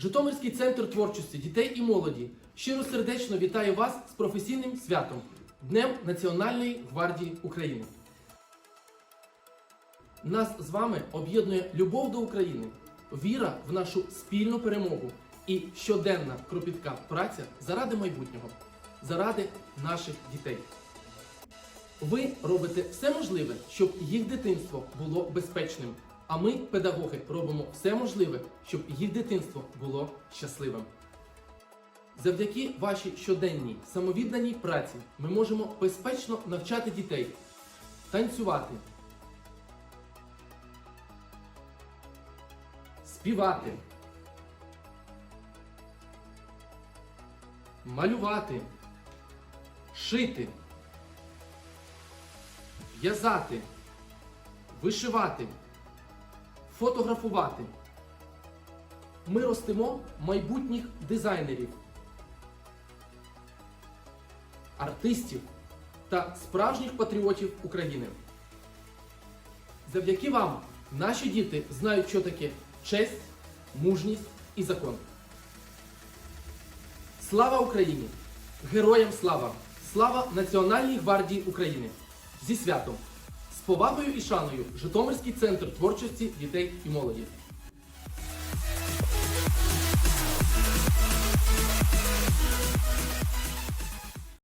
Житомирський центр творчості дітей і молоді щиро сердечно вітає вас з професійним святом Днем Національної гвардії України. Нас з вами об'єднує любов до України, віра в нашу спільну перемогу і щоденна кропітка праця заради майбутнього, заради наших дітей. Ви робите все можливе, щоб їх дитинство було безпечним. А ми, педагоги, робимо все можливе, щоб їх дитинство було щасливим. Завдяки вашій щоденній самовідданій праці ми можемо безпечно навчати дітей танцювати, співати, малювати, шити, в'язати, вишивати, фотографувати. Ми ростимо майбутніх дизайнерів, артистів та справжніх патріотів України. Завдяки вам наші діти знають, що таке честь, мужність і закон. Слава Україні! Героям слава! Слава Національній гвардії України! Зі святом! З повагою і шаною Житомирський центр творчості дітей і молоді.